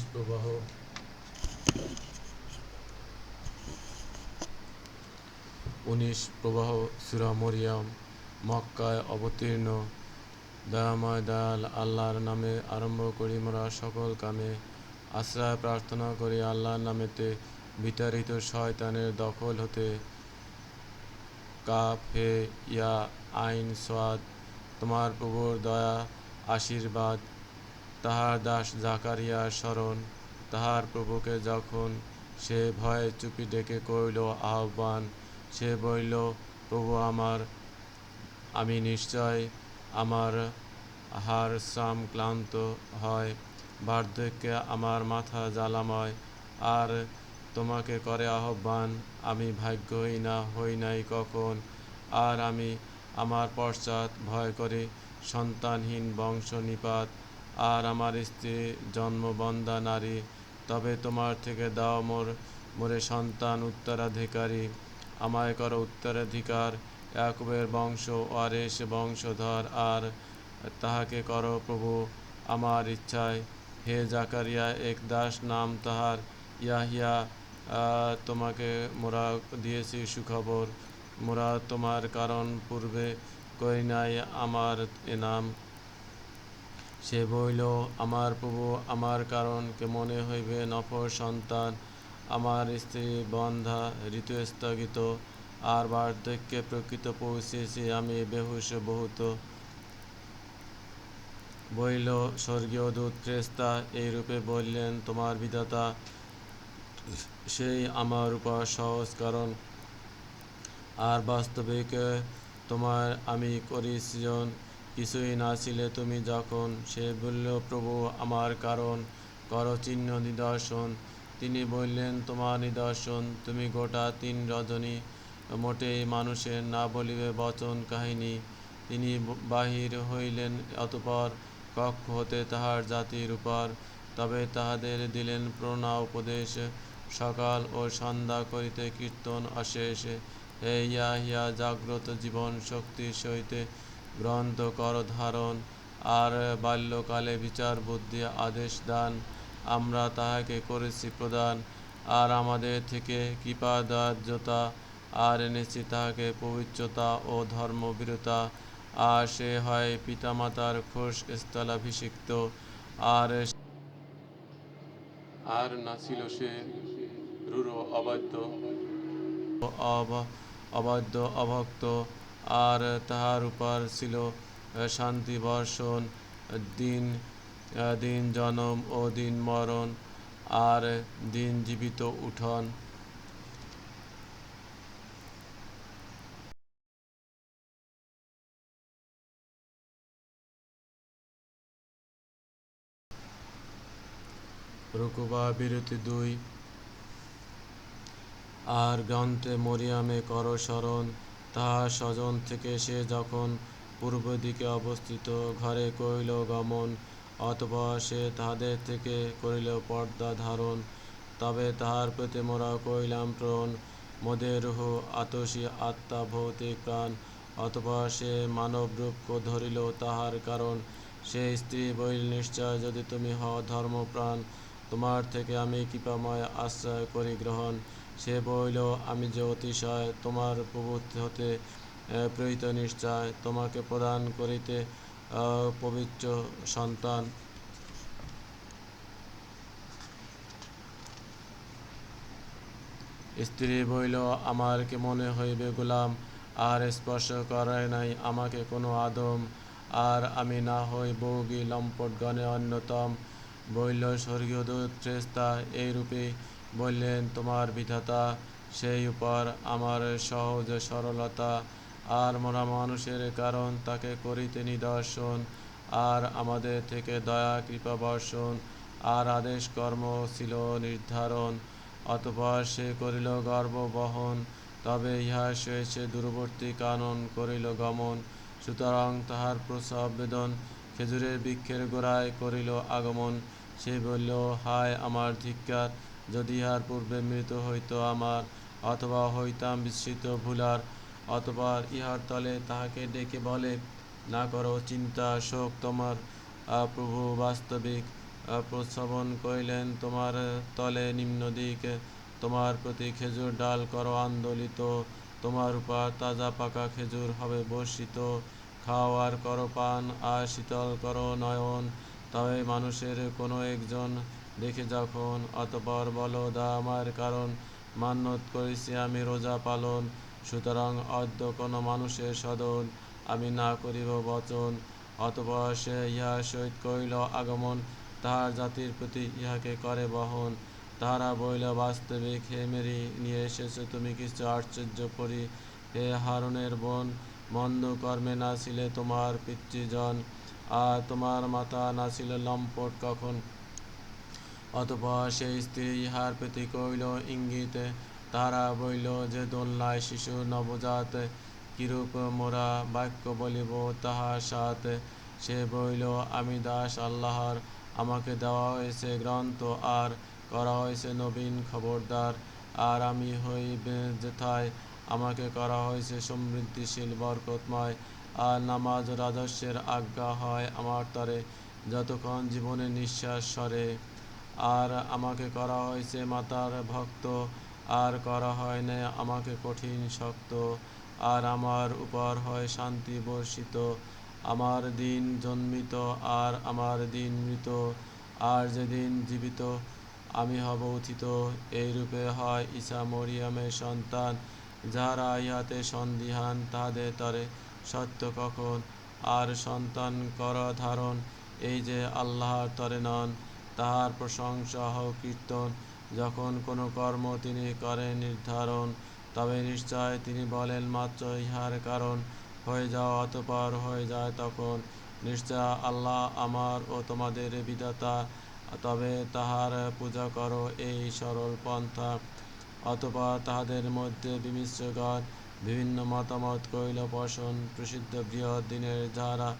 উনিশ প্রবাহ উনিশ প্রবাহ সুরা মরিয়াম মক্কায় অবতীর্ণ। দয়াময় দয়াল আল্লাহর নামে আরম্ভ করি মোরা সকল কামে। আশ্রয় প্রার্থনা করি আল্লাহর নামেতে, বিতাড়িত শয়তানের দখল হতে। কাফ ইয়া আইন সোয়াদ, তোমার প্রভুর দয়া, আশীর্বাদ তাহার দাস জাকারিয়ার স্মরণ, তাহার প্রভুকে যখন সে ভয়ে চুপি ডেকে কইল আহ্বান সে বইল প্রভু আমার, আমি নিশ্চয় আমার হার শ্রাম ক্লান্ত হয়, বার্ধক্যে আমার মাথা জ্বালাময়, আর তোমাকে করে আহ্বান, আমি ভাগ্যহীনা হই নাই কখন, আর আমি আমার পশ্চাৎ ভয় করে সন্তানহীন বংশ নিপাত আর আমার স্ত্রী জন্মবন্ধা নারী, তবে তোমার থেকে দাও মোর, মোরে সন্তান উত্তরাধিকারী। আমায় করো উত্তরাধিকার ইয়াকুবের বংশ ওয়ারেস বংশধর, আর তাহাকে করো প্রভু আমার ইচ্ছায়। হে জাকারিয়া, এক দাস নাম তাহার, ইয়াহিয়া তোমাকে মোরা দিয়েছি সুখবর। মোরা তোমার কারণ পূর্বে করি নাই, আমার এ নাম। সে বইল, আমার প্রভু, আমার কারণ কে মনে হইবে নফর সন্তান, আমার স্ত্রী বন্ধা ঋতু স্থগিত আর বার্ধক্যে প্রকৃত পৌঁছেছি আমি বেহুশ বহুত। বইল, স্বর্গীয় দূত ফ্রেস্তা এই রূপে বললেন, তোমার বিধাতা সেই আমার উপর সহজ কারণ। আর বাস্তবিক তোমার আমি করি সৃজন কিছুই না ছিলে তুমি যখন। সে বলল, প্রভু, আমার কারণ কর চিহ্ন নিদর্শন। তিনি বললেন, তোমার নিদর্শন, তুমি গোটা তিন রজনী মোটেই মানুষের না বলিবে বচন কাহিনী। তিনি বাহির হইলেন, অতপর কক্ষ হতে তাহার জাতির উপর। তবে তাহাদের দিলেন প্রণা উপদেশ, সকাল ও সন্ধ্যা করিতে কীর্তন অশেষ। হে ইয়া হিয়া জাগ্রত জীবন শক্তি সহিতে গ্রন্থ কর ধারণ আর বাল্যকালে বিচার বুদ্ধি আদেশ দান। আমরা তাহাকে করেছি প্রদান। আর আমাদের থেকে কৃপা দাহ্যতা আর এনেছি তাহাকে পবিত্রতা ও ধর্মবীরতা আর সে হয় পিতামাতার খোশ স্থলাভিষিক্ত। আর আর নাছিল সে রুরু অবাধ্য। অব- অবাধ্য, অভক্ত। আর তাহার উপর ছিল শান্তি, বর্ষণ, দিন দিন জনম ও দিন মরণ, আর দিন জীবিত উঠন। রুকুবা, বিরতি দুই। আর গ্রন্থে মরিয়ামে কর স্মরণ তাহার স্বজন থেকে সে যখন পূর্ব দিকে অবস্থিত ঘরে করিল গমন অতপর সে তাহাদের থেকে করিল পর্দা ধারণ, তবে তাহার প্রতি মোরা কইলাম প্রণ মোদের রুহ আতসী আত্মা ভৌতিক প্রাণ অতপর সে মানব রূপ ধরিল তাহার কারণ, সে স্ত্রী বইল নিশ্চয় যদি তুমি হও ধর্মপ্রাণ, তোমার থেকে আমি কৃপাময় আশ্রয় করি গ্রহণ সে বইল, আমি যে অতিশয় তোমার প্রভু হতে প্রীত নিশ্চয় তোমাকে প্রদান করিতে পবিত্র সন্তান। স্ত্রী বইল, আমার কে মনে হইবে গোলাম? আর স্পর্শ করে নাই আমাকে কোনো আদম। আর আমি না হই বৌগি লম্পটগণে অন্যতম। বইল, স্বর্গীয় দূত ফ্রেস্তা এইরূপে বললেন, তোমার বিধাতা, সেই উপর আমার সহজ সরলতা। আর মোরা মানুষের কারণ তাকে করিতে নিদর্শন, আর আমাদের থেকে দয়া, কৃপা বর্ষণ, আর আদেশ কর্ম ছিল নির্ধারণ। অতপর সে করিল গর্ব বহন, তবে ইহা শেষে দূরবর্তী কানন করিল গমন। সুতরাং তাহার প্রসব বেদন খেজুরের বৃক্ষের গোড়ায় করিল আগমন। সে বলল, হায় আমার ধিক্কার, যদি ইহার পূর্বে মৃত হইতো আমার, অথবা হইতাম বিস্মৃত ভুলার, অথবা ইহার তলে তাহাকে ডেকে বলে, না করো চিন্তা শোক তোমার, প্রভু বাস্তবিক, প্রস্রবণ করিলেন তোমার তলে নিম্ন দিক, তোমার প্রতি খেজুর ডাল করো আন্দোলিত, তোমার উপর তাজা পাকা খেজুর হবে বর্ষিত, খাও আর করো পান আর শীতল করো নয়ন তবে মানুষের কোনো একজন দেখে যখন, অতপর বলো দা আমার কারণ, মান্যত করেছি আমি রোজা পালন, সুতরাং অদ্য কোনো মানুষের সদন আমি না করিব বচন। অতপর সে ইহা সহিত করিল আগমন তাহার জাতির প্রতি ইহাকে করে বহন। তাহারা বইল বাস্তবিক হে মেরি, নিয়ে এসেছ তুমি কিছু আশ্চর্য করি হে হারনের বোন, মন্দ কর্মে না ছিলে তোমার পিতৃজন। আর তোমার মাথা না ছিল লম্পট কখন? অতপর সেই স্ত্রী ইহার প্রতি কইল ইঙ্গিতে তারা বইল যে, দোলনায় শিশু নবজাত কিরূপ মোরা বাক্য বলিব তাহার সাথে সে বইল আমি দাস আল্লাহর, আমাকে দেওয়া হয়েছে গ্রন্থ আর করা হয়েছে নবীন খবরদার। আর আমি হই যেথায়, আমাকে করা হয়েছে সমৃদ্ধিশীল বরকতময় আর নামাজ রাজস্বের আজ্ঞা হয় আমার তরে, যতক্ষণ জীবনে নিঃশ্বাস সরে। আর আমাকে করা হয়েছে মাতার ভক্ত, আর করা হয় না আমাকে কঠিন শক্ত। আর আমার উপর হয় শান্তি বর্ষিত, আমার দিন জন্মিত আর আমার দিন মৃত। আর যেদিন জীবিত আমি হব উথিত, এইরূপে হয় ঈশা মরিয়ামের সন্তান, যারা ইহাতে সন্দিহান তাহাদের তরে। সত্য কখন? আর সন্তান কর ধারণ, এই যে আল্লাহর তরে নন, তাহার প্রশংসা হোক কীর্তন। যখন কোনো কর্ম তিনি করেন নির্ধারণ, তবে নিশ্চয় তিনি বলেন মাত্র ইহার কারণ। হয়ে যাও অতপর হয়ে যায় তখন। নিশ্চয় আল্লাহ আমার ও তোমাদের বিধাতা, তবে তাহার পূজা করো এই সরল পন্থা। অতপর তাহাদের মধ্যে বিমিশ্রগণ বিভিন্ন মতামত কইল, পোষণ প্রসিদ্ধ বৃহৎ দিনের যারা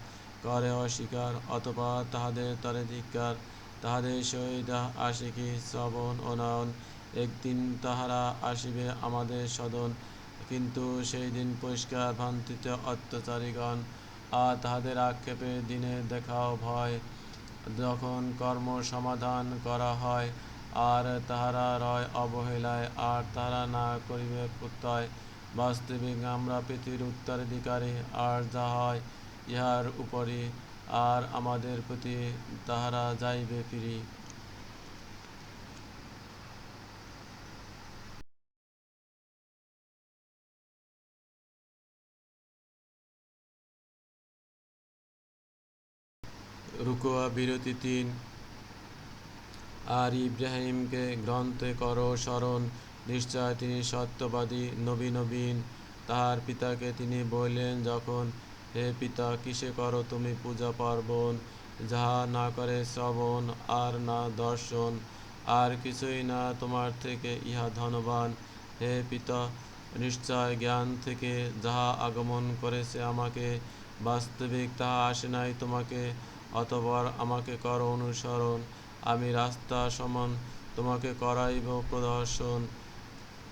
করে অস্বীকার অথবা তাহাদের তরে ধিক্কার তাহাদের সহিত আশিকি, শ্রবণ ও নয়ন একদিন তাহারা আসিবে আমাদের সদন। কিন্তু সেই দিন পরিষ্কার ভ্রান্তিতে অত্যাচারীগণ আর তাহাদের আক্ষেপে দিনে দেখাও ভয়, যখন কর্ম সমাধান করা হয়, আর তাহারা রয় অবহেলায়, আর তাহারা না করিবে প্রত্যয়। বাস্তবিক আমরা পৃথিবীর উত্তরাধিকারী আর যা হয় ইহার উপরই আর আমাদের প্রতি তাহারা যাইবে ফিরি। রুকুয়া বিরতি তিন। আর ইব্রাহিমকে গ্রন্থে করো স্মরণ। নিশ্চয় তিনি সত্যবাদী, নবী নবীন। তাহার পিতাকে তিনি বললেন, যখন হে পিতা, কিসে করো তুমি পূজা পার্বণ? যাহা না করে শ্রবণ আর না দর্শন, আর কিছুই না তোমার থেকে ইহা ধনবান। হে পিতা, নিশ্চয় জ্ঞান থেকে যাহা আগমন করেছে আমাকে বাস্তবিক, তাহা আসে নাই তোমাকে অতবার আমাকে করো অনুসরণ। আমি রাস্তা সমান তোমাকে করাইব প্রদর্শন।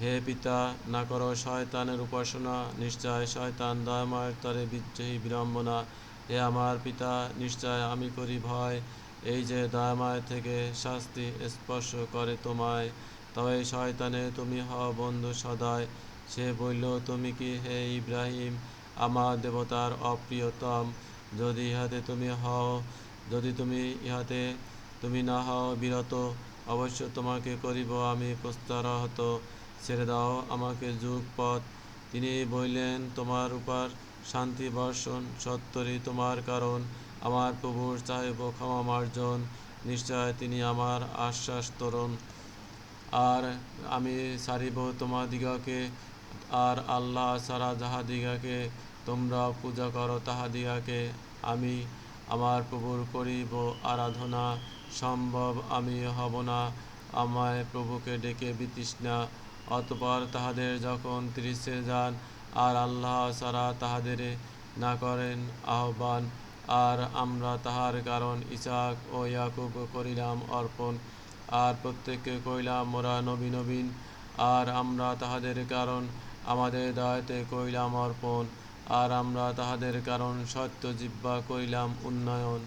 হে পিতা, না করো শয়তানের উপাসনা, নিশ্চয় শয়তান দয়াময়ের তরে বিদ্রোহী বিড়ম্বনা। হে আমার পিতা, নিশ্চয় আমি করি ভয়, এই যে দয়াময় থেকে শাস্তি স্পর্শ করে তোমায়। তবে শয়তানে তুমি হও বন্ধু সদায়, সে বলল, তুমি কি হে ইব্রাহিম, আমার দেবতার অপ্রিয়তম? যদি ইহাতে তুমি হও, যদি তুমি ইহাতে তুমি না হও বিরত, অবশ্য তোমাকে করিব আমি প্রস্তারহত। ছেড়ে দাও আমাকে যুগ পথ। তিনি বললেন, তোমার উপর শান্তি বর্ষণ সত্তরই তোমার কারণ। আমার প্রভুর চাহিব ক্ষমা মার্জন। নিশ্চয় তিনি আমার আশ্বাস তরণ। আর আমি সারিব তোমাদিগকে। আর আল্লাহ সারা যাহাদিগাকে, তোমরা পূজা করো তাহাদিগাকে। আমি আমার প্রভুর করিব আরাধনা। সম্ভব আমি হব না। আমায় প্রভুকে ডেকে বিতৃষ্ণা। অতপর তাহাদের যখন ত্রিশে যান আর আল্লাহ সারা তাহাদের না করেন আহ্বান, আর আমরা তাহার কারণ ইসাক ও ইয়াকুব করিলাম অর্পণ, আর প্রত্যেককে কইলাম মোরা নবীন নবীন, আর আমরা তাহাদের কারণ আমাদের দায়তে কইলাম অর্পণ, আর আমরা তাহাদের কারণ সত্য জিব্বা করিলাম উন্নয়ন।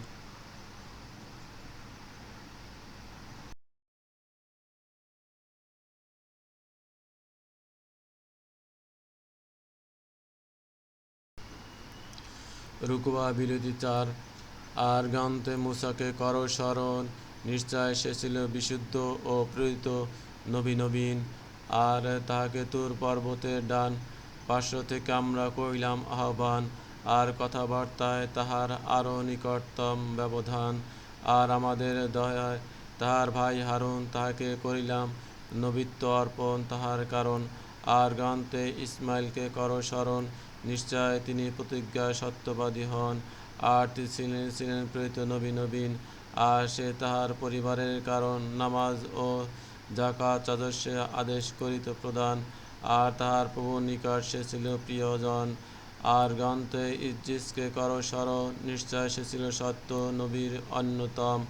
রুকুবা বিরোধী চার আর গান্তে মুসাকে কর স্মরণ নিশ্চয় সে ছিল বিশুদ্ধ ও প্রেরিত নবী নবীন। আর তাহাকে তুর পর্বতের ডান পার্শ্ব থেকে আমরা কইলাম আহ্বান। আর কথাবার্তায় তাহার আরও নিকটতম ব্যবধান। আর আমাদের দয়ায় তাহার ভাই হারুন তাহাকে করিলাম নবিত্ব অর্পণ তাহার কারণ। আর গ্রন্থে ইসমাইলকে কর স্মরণ নিশ্চয় তিনি প্রতিজ্ঞা সত্যবাদী হন। আর ছিলেন ছিলেন প্রেরিত নবী নবীন। আর সে তাহার পরিবারের কারণ নামাজ ও জাকাত চাদস্যে আদেশ করিত প্রদান আর তাহার প্রভুর নিকট সে ছিল প্রিয়জন। আর গ্রন্থে ইজ্জিসকে কর স্মরণ নিশ্চয় সে ছিল সত্য নবীর অন্যতম।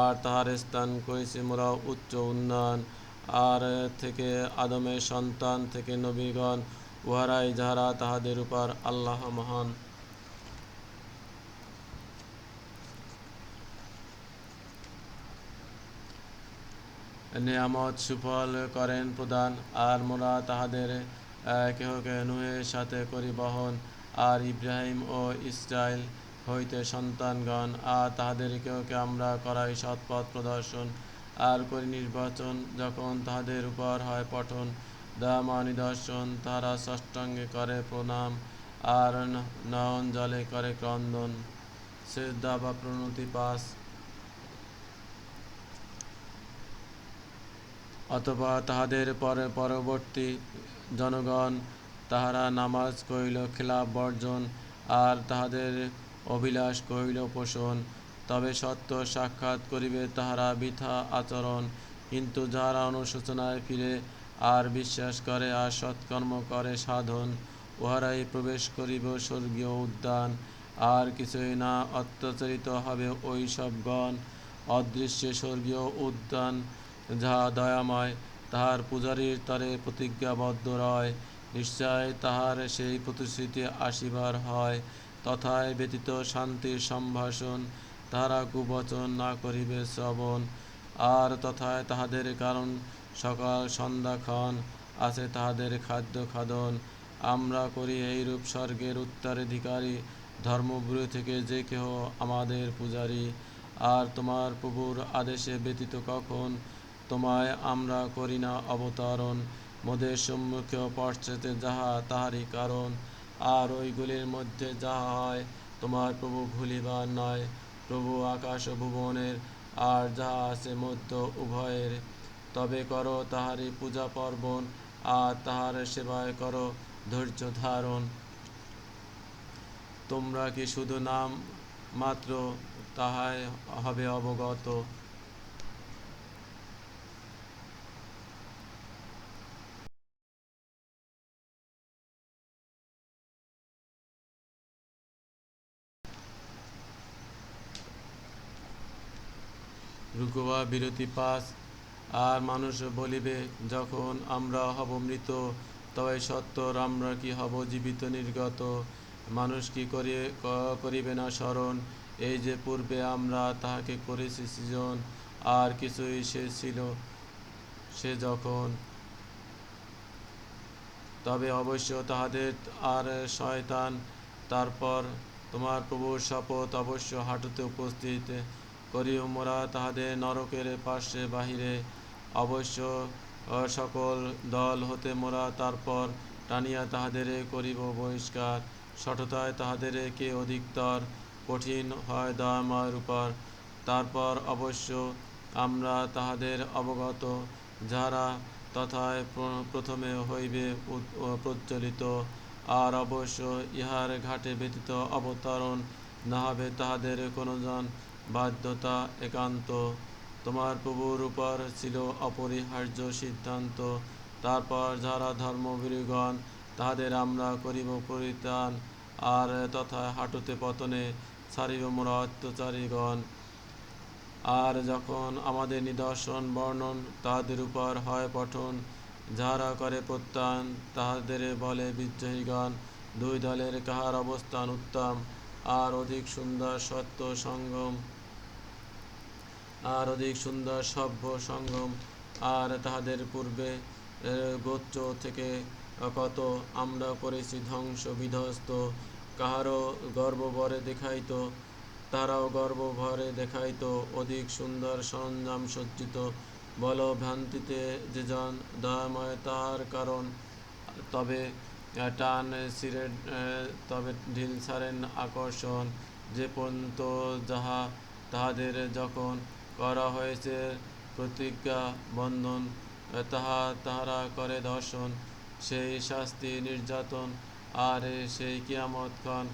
আর তাহার স্থান করেছে মোরা উচ্চ উন্নয়ন। আর থেকে আদমের সন্তান থেকে নবীগণ উহারাই যাহারা তাহাদের উপর আল্লাহ মহান। নিয়ামত সুফল করেন প্রদান আর মোরা তাহাদের আহ, কেহকে নুহের সাথে করি বহন আর ইব্রাহিম ও ইসরায়েল হইতে সন্তানগণ আর তাহাদের কেহকে আমরা করাই সৎপথ প্রদর্শন। আর করি নির্বাচন যখন তাহাদের উপর হয় পঠন দামা নিদর্শন তাহারা ষষ্ঠাঙ্গে করে প্রণাম আর নয়ন জলে করে ক্রন্দন। শ্রদ্ধা বা প্রণতি পাস। অথবা তাহাদের পরে পরবর্তী জনগণ, তাহারা নামাজ কইল খিলাফ বর্জন, আর তাহাদের অভিলাষ কইল পোষণ। তবে সত্য সাক্ষাৎ করিবে তাহারা বৃথা আচরণ, কিন্তু যাহারা অনুশোচনায় ফিরে আর বিশ্বাস করে, আর সৎকর্ম করে, সাধন উহারাই প্রবেশ করিব, স্বর্গীয় উদ্যান। আর কিছুই না অত্যাচারিত হবে ওই সবগণ অদৃশ্যে স্বর্গীয় উদ্যান, যাহা দয়াময়, তাহার পূজারীর তরে প্রতিজ্ঞাবদ্ধ রয়। নিশ্চয় তাহার সেই প্রতিশ্রুতি আসিবার হয়। তথায় ব্যতীত শান্তির সম্ভাষণ, তাহারা কুবচন না করিবে শ্রবণ। আর তথায় তাহাদের কারণ সকাল সন্ধ্যাক্ষণ আছে তাহাদের খাদ্য খাদন। আমরা করি এইরূপ স্বর্গের উত্তরাধিকারী, ধর্মগুরু থেকে যে কেহ আমাদের পূজারী। আর তোমার প্রভুর আদেশে ব্যতীত কখন? তোমায় আমরা করি না অবতারণ। মোদের সম্মুখে পশ্চাতে যাহা তাহারই কারণ। আর ওইগুলির মধ্যে যাহা হয়, তোমার প্রভু ভুলিবার নয়। প্রভু আকাশ ভুবনের আর যাহা আছে মধ্য উভয়ের। তবে করো তাহারই পূজা পার্বণ আর তাহার সেবায় করো ধৈর্য ধারণ। তোমরা কি শুধু নাম মাত্র তাহাই হবে অবগত? রুকুবা বিরতি পাস। আর মানুষ বলিবে, যখন আমরা হব মৃত, তবে সত্তর আমরা কি হব জীবিত নির্গত? মানুষ কি করি করিবে না স্মরণ? এই যে পূর্বে আমরা তাহাকে করেছি সৃজন, আর কিছুই সে ছিল, সে যখন। তবে অবশ্য তাহাদের আর শয়তান, তারপর তোমার প্রভুর শপথ অবশ্য হাঁটুতে উপস্থিত, করিও মোরা তাহাদের নরকের পার্শ্বে বাহিরে। অবশ্য সকল দল হতে মোরা তারপর টানিয়া তাহাদের করিব বহিষ্কার। সঠতায় তাহাদের কে অধিকতর কঠিন হয় দয়াময়ের উপর তারপর অবশ্য আমরা তাহাদের অবগত, যারা তথায় প্রথমে হইবে প্রজ্বলিত। আর অবশ্য ইহার ঘাটে ব্যতীত অবতরণ না হবে তাহাদের কোনজন বাধ্যতা একান্ত। তোমার প্রভুর উপর ছিল অপরিহার্য সিদ্ধান্ত। তারপর যারা ধর্মবীরগণ তাহাদের আমরা করিব পরিত্রাণ। আর তথা হাঁটুতে পতনে ছাড়িব মোরা অত্যাচারীগণ। আর যখন আমাদের নিদর্শন, বর্ণন তাহাদের উপর হয় পঠন, যাহারা করে প্রত্যান, তাহাদের বলে বিদ্রোহীগণ, দুই দলের কাহার অবস্থান উত্তম, আর অধিক সুন্দর সত্য সঙ্গম। আর অধিক সুন্দর সভ্য সঙ্গম, আর তাহাদের পূর্বে গোত্র থেকে কত আমরা করেছি ধ্বংস বিধ্বস্ত, কাহারও গর্ব ভরে দেখাইত, তারাও গর্ব ভরে দেখাইত, অধিক সুন্দর সরঞ্জাম সজ্জিত বল ভ্রান্তিতে যে জন দয়াময় তাহার কারণ, তবে টান সিরে তবে ঢিল ছাড়েন আকর্ষণ, যে পর্যন্ত যাহা তাহাদের যখন করা হয়েছে, প্রতিজ্ঞা, বন্ধন, তাহা তাহারা করে দর্শন, সেই শাস্তি নির্যাতন, আর সেই কিয়ামত খান।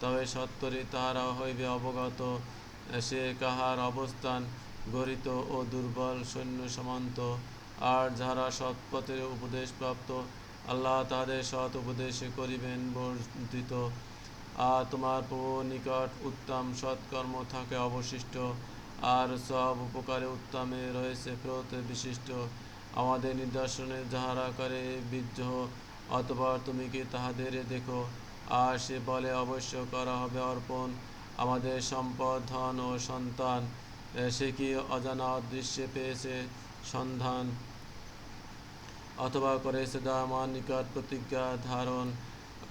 তবে সত্তরই তাহারা হইবে অবগত, সে কাহার অবস্থান গরিত ও দুর্বল সৈন্য সমান্ত। আর যাহারা সৎপথের উপদেশপ্রাপ্ত আল্লাহ তাহাদের সৎ উপদেশে করিবেন বর্ধিত। আর তোমার প্রভু নিকট উত্তম সৎকর্ম থাকে অবশিষ্ট। আর সব উপকারে উত্তমে রয়েছে প্রত বিশিষ্ট। আমাদের নিদর্শনে যাহারা করে বিদ্রোহ অথবা তুমি কি তাহাদের দেখো? আর সে বলে, অবশ্য করা হবে অর্পণ। আমাদের সম্পদ, ধন ও সন্তান সে কি অজানা অদৃশ্যে পেয়েছে সন্ধান? অথবা করেছে দয়ামান নিকট প্রতিজ্ঞা ধারণ?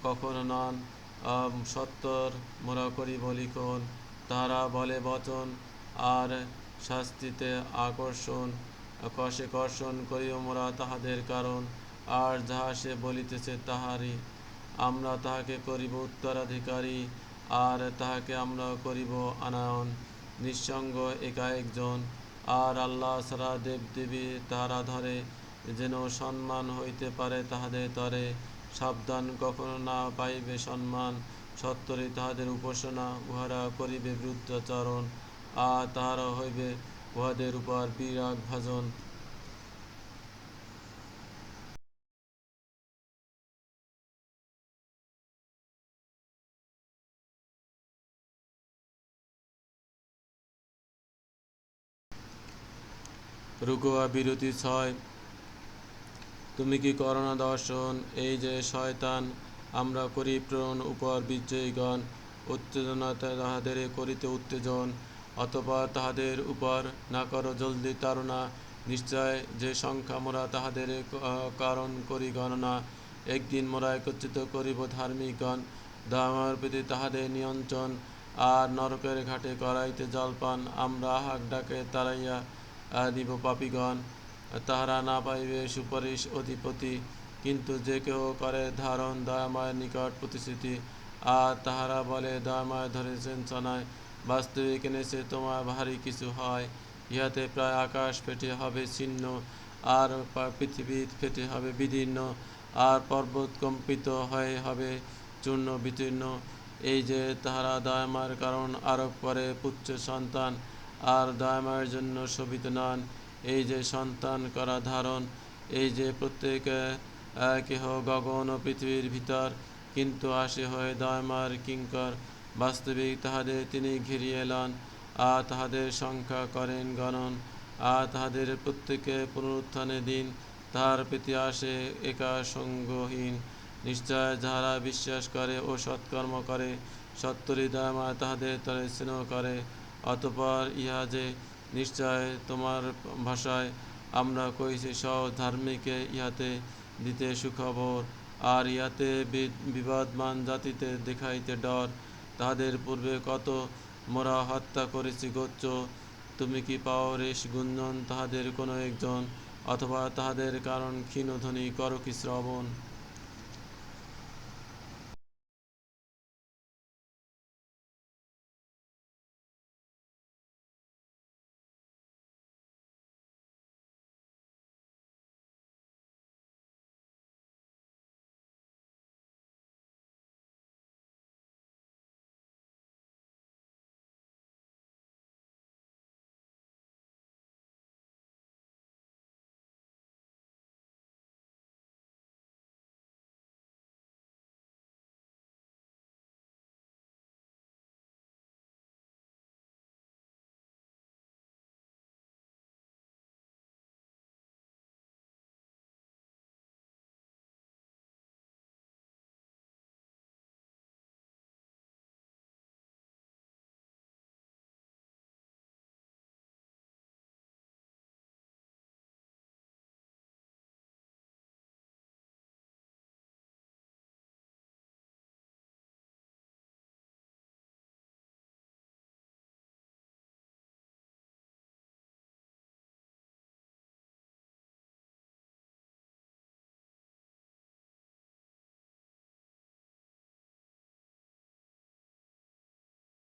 কখনো নন সত্তর মোরা করিব লিখন তারা বলে, বচন আর শাস্তিতে আকর্ষণ কষে কর্ষণ করিও মোরা তাহাদের কারণ। আর যাহা সে বলিতেছে তাহারই। আমরা তাহাকে করিব উত্তরাধিকারী, আর তাহাকে আমরা করিব আনায়ন। নিঃসঙ্গ একা একজন আর আল্লাহ সারা দেব দেবী তাহারা ধরে। যেন সম্মান হইতে পারে তাহাদের তরে। সাবধান কখনো না পাইবে সম্মান। সত্তরে তাহাদের উপাসনা, উহারা করিবে বিরুদ্ধাচরণ আর তাহারা হইবে উহাদের উপর বিরাগ ভাজন। রুকুয়া বিরতি ছয়। তুমি কি করোনা দর্শন? এই যে শয়তান, আমরা করি প্রণ উপর বিজয়ীগণ উত্তেজনাতে তাহাদের করিতে উত্তেজন। অতপর তাহাদের উপর না করো জলদি তাড়না। নিশ্চয় যে সংখ্যা মোরা তাহাদের কারণ করি গণনা একদিন মোরা একত্রিত করিব ধার্মিকগণ। দামার প্রতি তাহাদের নিয়ন্ত্রণ আর নরকের ঘাটে করাইতে জলপান আমরা হাক ডাকে তারাইয়া আহ, দিব পাপিগণ। তাহারা না পাইবে সুপারিশ অধিপতি কিন্তু যে কেউ করে ধারণ দয়াময়ের নিকট প্রতিশ্রুতি আর তাহারা বলে দয়াময় ধরেছেন চনায় বাস্তবিক এনেছে তোমার ভারী কিছু হয়। ইহাতে প্রায় আকাশ ফেটে হবে ছিন্ন, আর পৃথিবী ফেটে হবে বিদীর্ণ, আর পর্বত কম্পিত হয়ে হবে চূর্ণ বিতীর্ণ। এই যে তাহারা দয়ামার কারণ আরোপ করে পুত্র সন্তান, আর দয়ামায়ের জন্য শোভিত নন। এই যে সন্তান করা ধারণ, এই যে প্রত্যেক কেহ গগন ও পৃথিবীর ভিতর, কিন্তু আসে হয়ে দয়মার কিঙ্কর। বাস্তবিক তাহাদের তিনি ঘিরিয়ে এলন, আর তাহাদের সংখ্যা করেন গণন, আর তাহাদের প্রত্যেকে পুনরুত্থানে দিন তাহার প্রতি আসে একা সঙ্গহীন নিশ্চয় যাহারা বিশ্বাস করে ও সৎকর্ম করে, সত্তরই দয়ামা তাহাদের তরে স্নেহ করে, অতপর ইহা যে নিশ্চয় তোমার ভাষায়, আমরা কইছি সব ধার্মিকে ইহাতে দিতে সুখবর, আর ইহাতে বিবাদমান জাতিতে দেখাইতে ডর। তাহাদের পূর্বে কত মোরা হত্যা করেছি গোচ্চ তুমি কি পাও রেশ গুঞ্জন তাহাদের কোনো একজন? অথবা তাহাদের কারণ ক্ষীণধ্বনি করকি শ্রবণ?